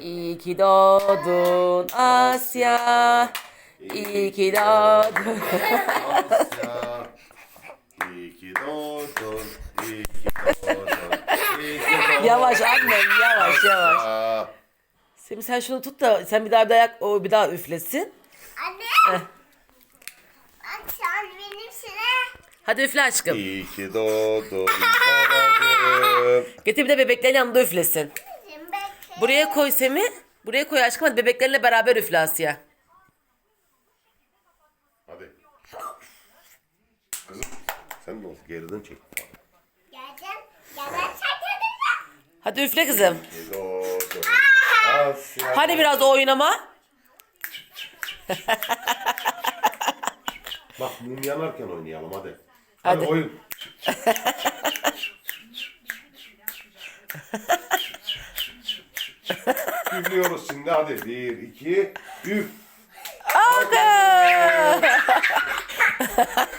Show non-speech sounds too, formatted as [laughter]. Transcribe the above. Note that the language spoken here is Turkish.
İyi ki doğdun Asya. İyi ki doğdun. Asya. İyi ki doğdun. İyi ki doğdun. İyi ki doğdun. Yavaş annem yavaş yavaş. Aa, Semih sen şunu tut da sen bir daha bir daha yak- o bir daha üflesin. Anne. Bak sen benim sıra. Hadi üfle aşkım. İyi ki doğdun babacığım. Getir bir de bebeklerin yanında üflesin. Buraya koy Semih. Buraya koy aşkım hadi bebeklerinle beraber üfle Asya. Hadi. Kızım sen de ol. Geriden çek. Geldim. Çekildim. Hadi üfle kızım. Asya. Hadi biraz oynama. Bak mum yanarken oynayalım hadi. Hadi. Hadi oyun. [laughs] Üflüyoruz şimdi hadi. Bir, iki, üf. Alkış. [laughs]